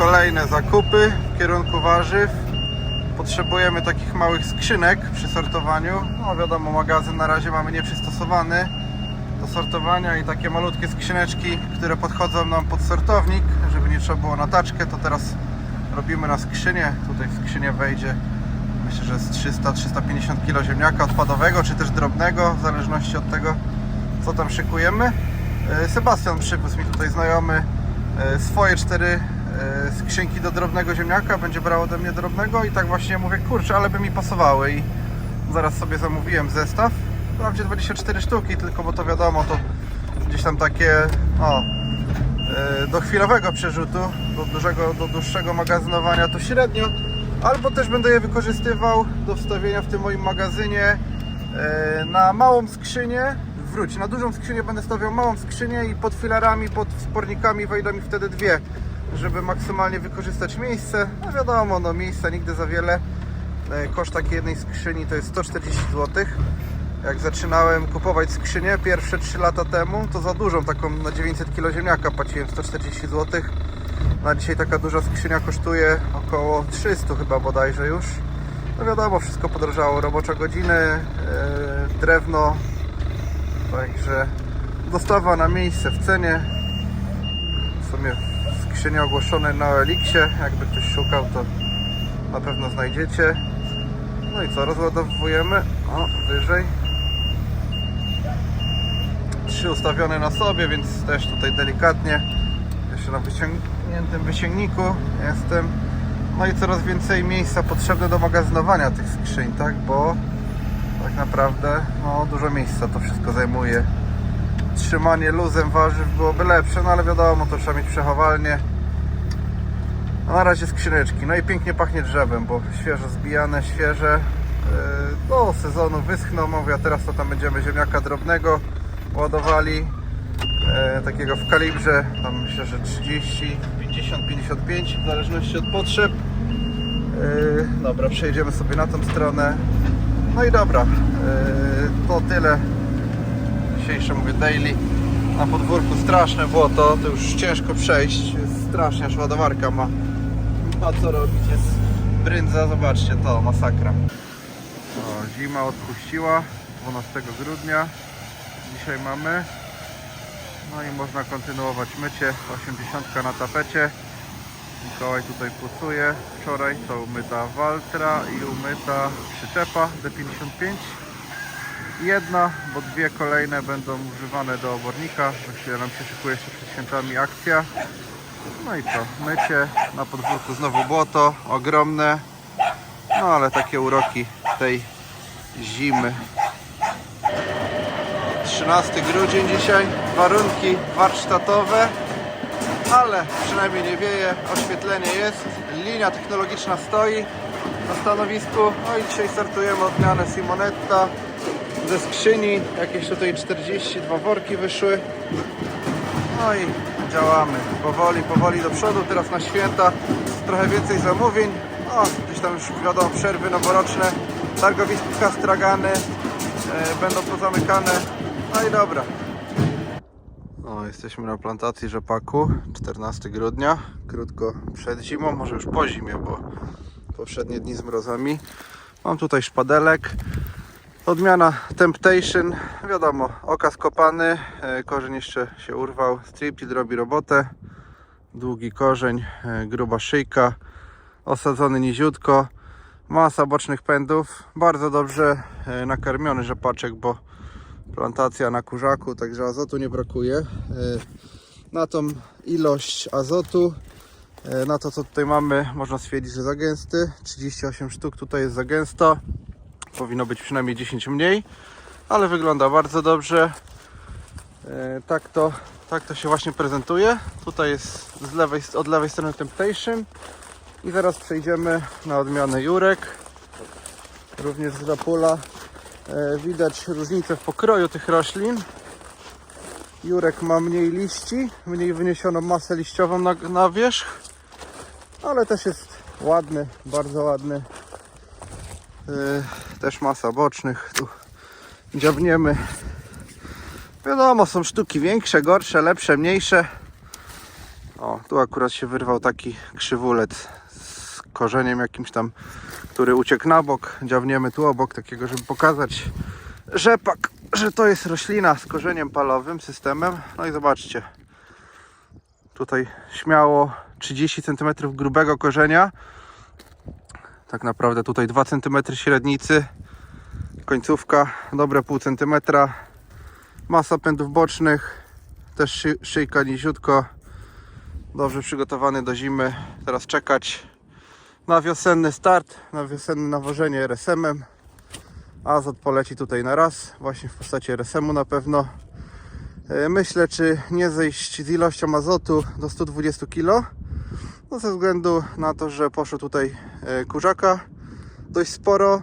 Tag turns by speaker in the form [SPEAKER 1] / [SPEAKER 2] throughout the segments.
[SPEAKER 1] kolejne zakupy w kierunku warzyw. Potrzebujemy takich małych skrzynek przy sortowaniu. No wiadomo, magazyn na razie mamy nieprzystosowany do sortowania i takie malutkie skrzyneczki, które podchodzą nam pod sortownik, żeby nie trzeba było na taczkę, to teraz robimy na skrzynię. Tutaj w skrzynię wejdzie myślę, że z 300-350 kg ziemniaka odpadowego, czy też drobnego, w zależności od tego, co tam szykujemy. E, Sebastian przywiózł mi tutaj znajomy e, swoje cztery e, skrzynki do drobnego ziemniaka, będzie brał ode mnie drobnego i tak właśnie mówię, kurczę, ale by mi pasowały i zaraz sobie zamówiłem zestaw. Wprawdzie 24 sztuki, tylko bo to wiadomo, to gdzieś tam takie, o, e, do chwilowego przerzutu, do dużego, do dłuższego magazynowania to średnio, albo też będę je wykorzystywał do wstawienia w tym moim magazynie e, na małą skrzynię, wróć, na dużą skrzynię będę stawiał małą skrzynię i pod filarami, pod spornikami wejdą mi wtedy dwie, żeby maksymalnie wykorzystać miejsce. No wiadomo, no miejsca nigdy za wiele. E, Koszt takiej jednej skrzyni to jest 140 zł. Jak zaczynałem kupować skrzynię pierwsze 3 lata temu, to za dużą, taką na 900 kg ziemniaka płaciłem 140 zł. Na dzisiaj taka duża skrzynia kosztuje około 300 chyba bodajże już. No wiadomo, wszystko podrożało, robocze godziny, yy, drewno, także dostawa na miejsce w cenie. W sumie skrzynie ogłoszone na Elixie, jakby ktoś szukał to na pewno znajdziecie. No i co, rozładowujemy, o, wyżej. Trzy ustawione na sobie, więc też tutaj delikatnie jeszcze na wyciągniętym wysięgniku jestem. No i coraz więcej miejsca potrzebne do magazynowania tych skrzyń, tak? Bo tak naprawdę no, dużo miejsca to wszystko zajmuje. Trzymanie luzem warzyw byłoby lepsze, no ale wiadomo, to trzeba mieć przechowalnię. A na razie skrzyneczki. No i pięknie pachnie drzewem, bo świeżo zbijane, świeże. Yy, Do sezonu wyschną, mówię, a teraz to tam będziemy ziemniaka drobnego ładowali. E, takiego w kalibrze, tam myślę, że 30, 50, 55 w zależności od potrzeb. E, dobra, przejdziemy sobie na tą stronę. No i dobra, to tyle. Dzisiejsze mówię daily. Na podwórku straszne błoto, to już ciężko przejść. Jest strasznie, aż ładowarka ma. Ma co robić, jest brędza, zobaczcie to, masakra. O, zima odpuściła 12 grudnia. Dzisiaj mamy. No i można kontynuować mycie. 80 na tapecie. Mikołaj tutaj płusuje. Wczoraj to umyta Waltra i umyta przyczepa D55. Jedna, bo dwie kolejne będą używane do obornika. Za chwilę nam się szykuje jeszcze przed świętami akcja. No i co? Mycie. Na podwórku znowu błoto. Ogromne. No ale takie uroki tej zimy. 13 grudzień dzisiaj, warunki warsztatowe, ale przynajmniej nie wieje, oświetlenie jest, linia technologiczna stoi na stanowisku, no i dzisiaj startujemy odmianę Simonetta ze skrzyni, jakieś tutaj 42 worki wyszły, no i działamy. Powoli, powoli do przodu, teraz na święta. Trochę więcej zamówień, o, gdzieś tam już wiadomo przerwy noworoczne, targowiska stragany, e, będą pozamykane. No i dobra. O, jesteśmy na plantacji rzepaku. 14 grudnia, krótko przed zimą, może już po zimie, bo poprzednie dni z mrozami. Mam tutaj szpadelek. Odmiana Temptation, wiadomo, okaz kopany, e, korzeń jeszcze się urwał, striptil robi robotę, długi korzeń, e, gruba szyjka, osadzony niziutko, masa bocznych pędów, bardzo dobrze e, nakarmiony rzepaczek, bo plantacja na kurzaku, także azotu nie brakuje. Na tą ilość azotu, na to co tutaj mamy, można stwierdzić, że za gęsty. 38 sztuk tutaj jest za gęsto. Powinno być przynajmniej 10 mniej, ale wygląda bardzo dobrze. E, Tak to, tak to się właśnie prezentuje. Tutaj jest z lewej, od lewej strony Temptation. I zaraz przejdziemy na odmianę Jurek. Również z Rapula. E, Widać różnicę w pokroju tych roślin. Jurek ma mniej liści, mniej wyniesioną masę liściową na, na wierzch, ale też jest ładny, bardzo ładny. Też masa bocznych, tu dziabniemy. Wiadomo, są sztuki większe, gorsze, lepsze, mniejsze. O, Tu akurat się wyrwał taki krzywulec z korzeniem jakimś tam, który uciekł na bok. Dziawniemy tu obok takiego, żeby pokazać rzepak, że to jest roślina z korzeniem palowym, systemem. No i zobaczcie. Tutaj śmiało 30 cm grubego korzenia. Tak naprawdę tutaj 2 cm średnicy. Końcówka dobre pół centymetra. Masa pędów bocznych. Też szy szyjka niziutko. Dobrze przygotowany do zimy. Teraz czekać na wiosenny start, na wiosenne nawożenie RSM-em. Azot poleci tutaj na raz, właśnie w postaci RSM-u na pewno. E, Myślę, czy nie zejść z ilością azotu do 120 kg. No ze względu na to, że poszło tutaj e, kurzaka dość sporo.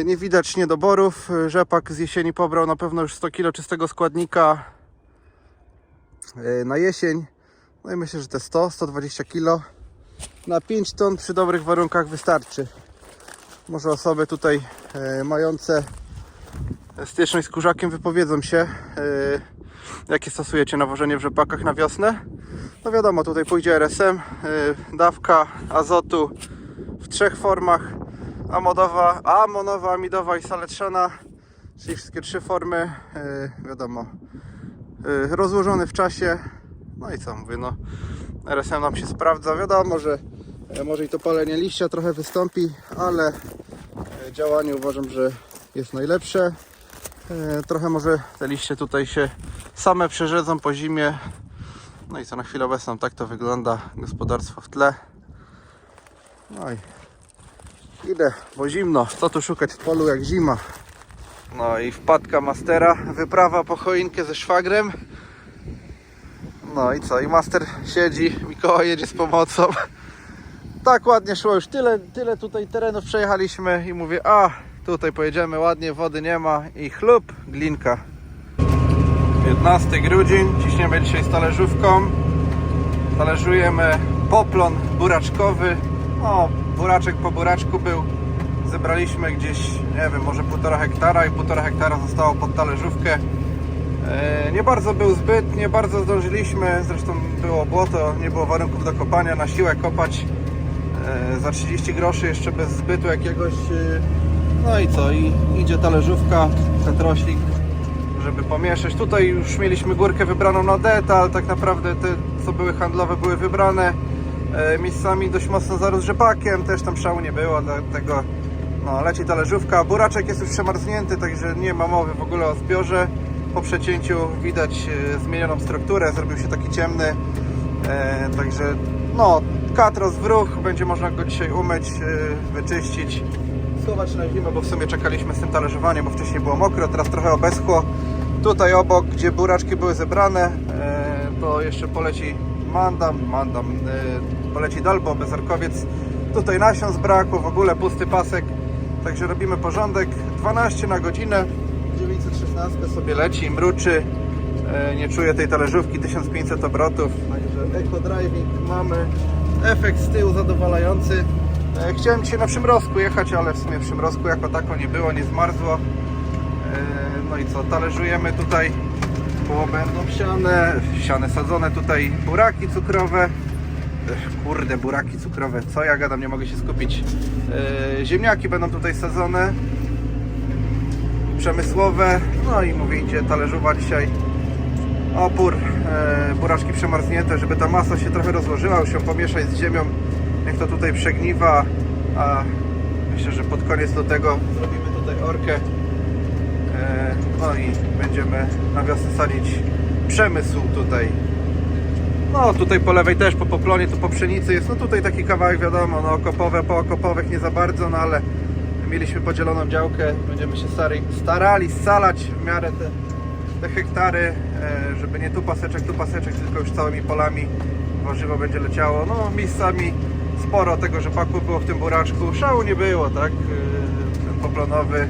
[SPEAKER 1] E, Nie widać niedoborów. E, Rzepak z jesieni pobrał na pewno już 100 kg czystego składnika na jesień. No i myślę, że te 100-120 kg na 5 ton przy dobrych warunkach wystarczy. Może osoby tutaj mające styczność z kurzakiem wypowiedzą się, jakie stosujecie nawożenie w rzepakach na wiosnę. No wiadomo, tutaj pójdzie RSM, e, dawka azotu w trzech formach, amodowa, amonowa, amidowa i saletrzana, czyli wszystkie trzy formy, e, wiadomo, e, rozłożone w czasie. No i co mówię, no RSM nam się sprawdza, wiadomo, że e, może i to palenie liścia trochę wystąpi, ale e, działanie uważam, że jest najlepsze. E, Trochę może te liście tutaj się same przerzedzą po zimie. No i co na chwilę obecną tak to wygląda gospodarstwo w tle. No i idę, bo zimno. Co tu szukać w polu jak zima. No i wpadka mastera, wyprawa po choinkę ze szwagrem. No i co? I master siedzi, Mikołaj jedzie z pomocą. Tak ładnie szło, już tyle, tyle tutaj terenów przejechaliśmy i mówię, a tutaj pojedziemy ładnie, wody nie ma i chlub, glinka. 15 grudzień, ciśniemy dzisiaj z talerzówką. Talerzujemy poplon buraczkowy. No, buraczek po buraczku był. Zebraliśmy gdzieś, nie wiem, może półtora hektara i półtora hektara zostało pod talerzówkę. E, Nie bardzo był zbyt, nie bardzo zdążyliśmy, zresztą było błoto, nie było warunków do kopania, na siłę kopać e, za 30 groszy jeszcze bez zbytu jakiegoś. e, No i co, i idzie talerzówka, ten roślik, żeby pomieszać. Tutaj już mieliśmy górkę wybraną na detal, tak naprawdę te co były handlowe były wybrane. E, Miejscami dość mocno zarósł rzepakiem, też tam szału nie było, dlatego no, leci talerzówka. Buraczek jest już przemarznięty, także nie ma mowy w ogóle o zbiorze. Po przecięciu widać e, zmienioną strukturę, zrobił się taki ciemny. E, także no, katros w ruch, będzie można go dzisiaj umyć, e, wyczyścić, schować na zimę, bo w sumie czekaliśmy z tym talerzowaniem, bo wcześniej było mokro, teraz trochę obeschło. Tutaj obok, gdzie buraczki były zebrane, e, to jeszcze poleci mandam, mandam, e, poleci dalbo, bezarkowiec. Tutaj nasion z braku, w ogóle pusty pasek, także robimy porządek. 12 na godzinę, 916 sobie leci, mruczy, e, nie czuje tej talerzówki, 1500 obrotów, także eco driving mamy, efekt z tyłu zadowalający. E, Chciałem dzisiaj na przymrozku jechać, ale w sumie przymrozku jako tako nie było, nie zmarzło. Co, talerzujemy tutaj, bo będą siane, siane sadzone tutaj buraki cukrowe. Kurde, buraki cukrowe, co ja gadam, nie mogę się skupić. E, Ziemniaki będą tutaj sadzone, przemysłowe, no i mówię, idzie talerzowa dzisiaj opór, e, buraczki przemarznięte, żeby ta masa się trochę rozłożyła, już ją pomieszać z ziemią, niech to tutaj przegniwa, a myślę, że pod koniec do tego zrobimy tutaj orkę, no i będziemy na wiosnę sadzić przemysł tutaj. No tutaj po lewej też, po poplonie, tu po pszenicy jest, no tutaj taki kawałek wiadomo, no okopowe, po okopowych nie za bardzo, no ale mieliśmy podzieloną działkę, będziemy się starali scalać w miarę te, te hektary, e, żeby nie tu paseczek, tu paseczek, tylko już całymi polami warzywo będzie leciało. No miejscami sporo tego rzepaku było w tym buraczku, szału nie było, tak, E, ten poplonowy.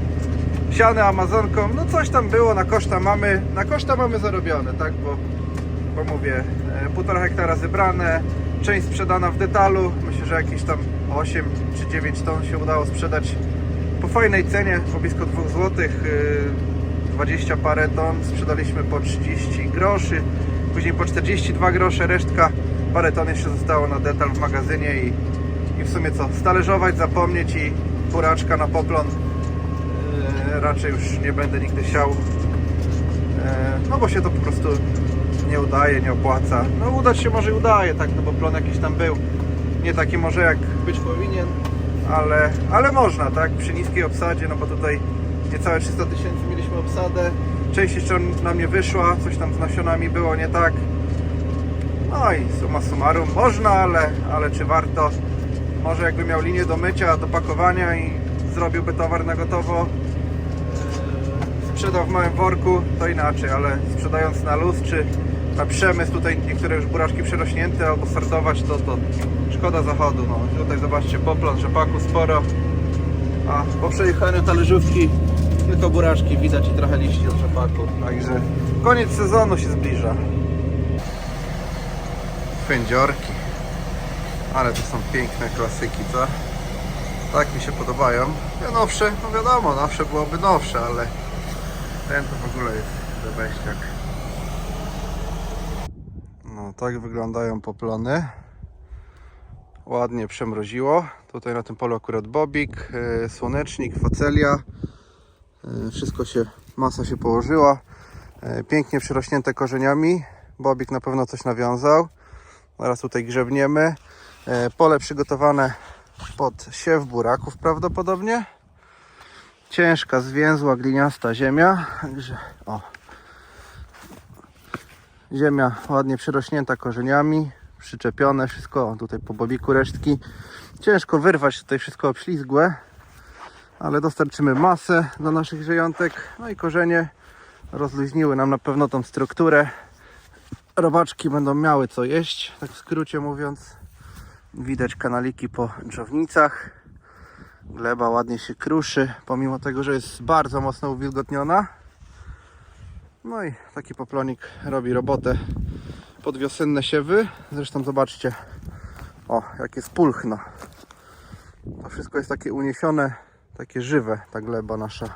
[SPEAKER 1] Siany Amazonką, no coś tam było, na koszta mamy, na koszta mamy zarobione, tak, bo, bo mówię, e, półtora hektara zebrane, część sprzedana w detalu, myślę, że jakieś tam 8 czy 9 ton się udało sprzedać po fajnej cenie, po blisko 2 zł, 20 parę ton, sprzedaliśmy po 30 groszy, później po 42 grosze, resztka parę ton jeszcze zostało na detal w magazynie i, i w sumie co, stalerzować, zapomnieć i buraczka na poplon raczej już nie będę nigdy siał. E, no bo się to po prostu nie udaje, nie opłaca. No udać się może udaje, tak, no bo plon jakiś tam był. Nie taki może jak być powinien, ale, ale można, tak, przy niskiej obsadzie, no bo tutaj niecałe 300 tysięcy mieliśmy obsadę. Część jeszcze nam nie wyszła, coś tam z nasionami było nie tak. No i summa summarum, można, ale, ale czy warto? Może jakby miał linię do mycia, do pakowania i zrobiłby towar na gotowo, sprzedał w małym worku, to inaczej, ale sprzedając na luz czy na przemysł, tutaj niektóre już buraczki przerośnięte albo sortować, to, to szkoda zachodu. No. Tutaj zobaczcie, poplon, rzepaku sporo, a po przejechaniu talerzówki tylko buraczki widać i trochę liści od rzepaku, także koniec sezonu się zbliża. Pędziorki, ale to są piękne klasyki, co? Tak mi się podobają. Te nowsze, no wiadomo, nowsze byłoby nowsze, ale ten to w ogóle jest bebeściak. No tak wyglądają poplony. Ładnie przemroziło. Tutaj na tym polu akurat bobik, yy, słonecznik, facelia. Yy, Wszystko się, masa się położyła. Yy, Pięknie przyrośnięte korzeniami. Bobik na pewno coś nawiązał. Zaraz tutaj grzebniemy. Pole przygotowane pod siew buraków prawdopodobnie ciężka, zwięzła, gliniasta ziemia. Także o. Ziemia ładnie przyrośnięta korzeniami, przyczepione wszystko, tutaj po bobiku resztki. Ciężko wyrwać tutaj wszystko obślizgłe, ale dostarczymy masę do naszych żyjątek. No i korzenie rozluźniły nam na pewno tą strukturę. Robaczki będą miały co jeść, tak w skrócie mówiąc. Widać kanaliki po drzewnicach. Gleba ładnie się kruszy, pomimo tego, że jest bardzo mocno uwilgotniona. No i taki poplonik robi robotę pod wiosenne siewy. Zresztą zobaczcie, o, jakie spulchno. To wszystko jest takie uniesione, takie żywe, ta gleba nasza.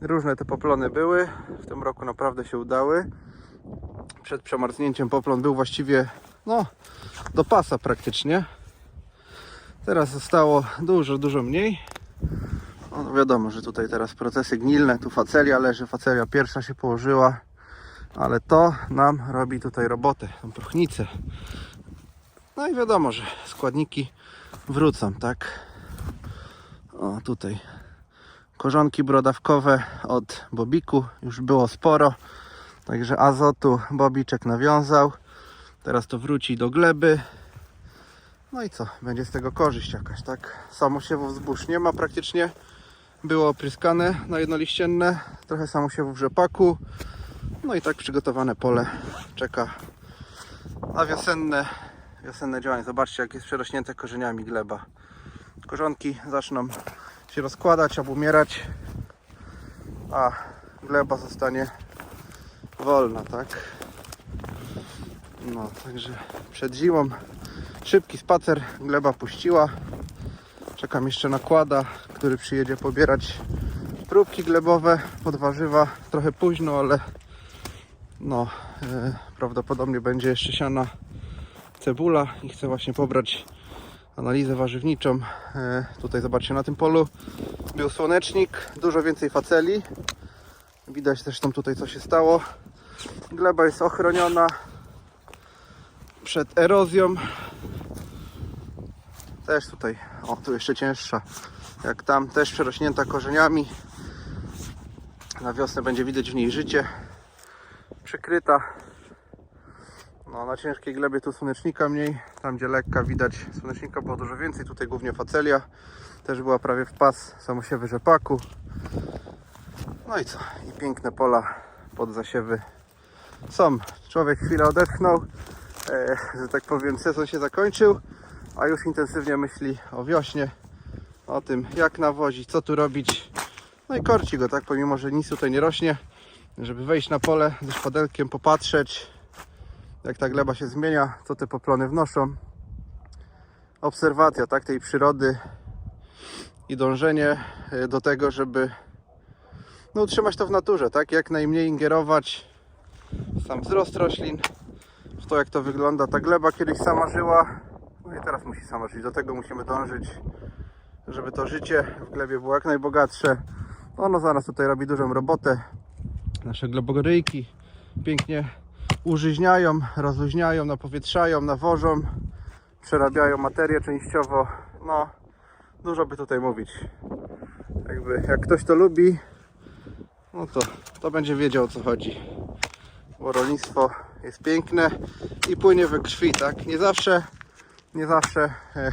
[SPEAKER 1] Różne te poplony były, w tym roku naprawdę się udały. Przed przemarznięciem poplon był właściwie, no, do pasa praktycznie. Teraz zostało dużo, dużo mniej. No wiadomo, że tutaj teraz procesy gnilne, tu facelia leży, facelia pierwsza się położyła, ale to nam robi tutaj robotę, tą próchnicę. No i wiadomo, że składniki wrócą, tak? O, tutaj korzonki brodawkowe od bobiku już było sporo, także azotu bobiczek nawiązał. Teraz to wróci do gleby, no i co? Będzie z tego korzyść jakaś, tak? Samosiewów zbóż nie ma praktycznie. Było opryskane na jednoliścienne. Trochę samosiewów rzepaku. No i tak przygotowane pole czeka na wiosenne, wiosenne działanie. Zobaczcie jak jest przerośnięte korzeniami gleba. Korzonki zaczną się rozkładać, obumierać, a gleba zostanie wolna, tak? No, także przed zimą Szybki spacer, gleba puściła. Czekam jeszcze na kłada, który przyjedzie pobierać próbki glebowe pod warzywa. Trochę późno, ale no e, prawdopodobnie będzie jeszcze siana cebula i chcę właśnie pobrać analizę warzywniczą. E, tutaj zobaczcie na tym polu był słonecznik, dużo więcej faceli. Widać zresztą tutaj co się stało. Gleba jest ochroniona przed erozją też tutaj, o tu jeszcze cięższa. Jak tam, też przerośnięta korzeniami. Na wiosnę będzie widać w niej życie. Przykryta. No na ciężkiej glebie tu słonecznika mniej. Tam gdzie lekka widać słonecznika było dużo więcej. Tutaj głównie facelia. Też była prawie w pas samosiewy rzepaku. No i co, i piękne pola pod zasiewy. Są, człowiek chwilę odetchnął. E, że tak powiem sezon się zakończył a już intensywnie myśli o wiośnie, o tym jak nawozić, co tu robić. No i korci go, tak, pomimo, że nic tutaj nie rośnie, żeby wejść na pole ze szpadelkiem, popatrzeć, jak ta gleba się zmienia, co te poplony wnoszą. Obserwacja, tak, tej przyrody i dążenie e, do tego, żeby no, utrzymać to w naturze, tak, jak najmniej ingerować w sam wzrost roślin, w to jak to wygląda. Ta gleba kiedyś sama żyła, no i teraz musi sama żyć. Do tego musimy dążyć, żeby to życie w glebie było jak najbogatsze. Ono zaraz tutaj robi dużą robotę. Nasze gleboryjki pięknie użyźniają, rozluźniają, napowietrzają, nawożą, przerabiają materię częściowo. No, dużo by tutaj mówić. Jakby, jak ktoś to lubi, no to, to będzie wiedział o co chodzi. Bo rolnictwo jest piękne i płynie we krwi, tak? Nie zawsze, nie zawsze e,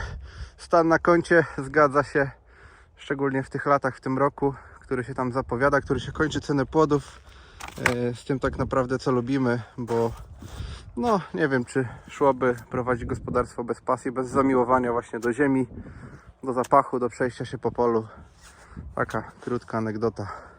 [SPEAKER 1] stan na koncie zgadza się, szczególnie w tych latach, w tym roku, który się tam zapowiada, który się kończy ceny płodów e, z tym tak naprawdę co lubimy, bo no nie wiem czy szłoby prowadzić gospodarstwo bez pasji, bez zamiłowania właśnie do ziemi, do zapachu, do przejścia się po polu. Taka krótka anegdota.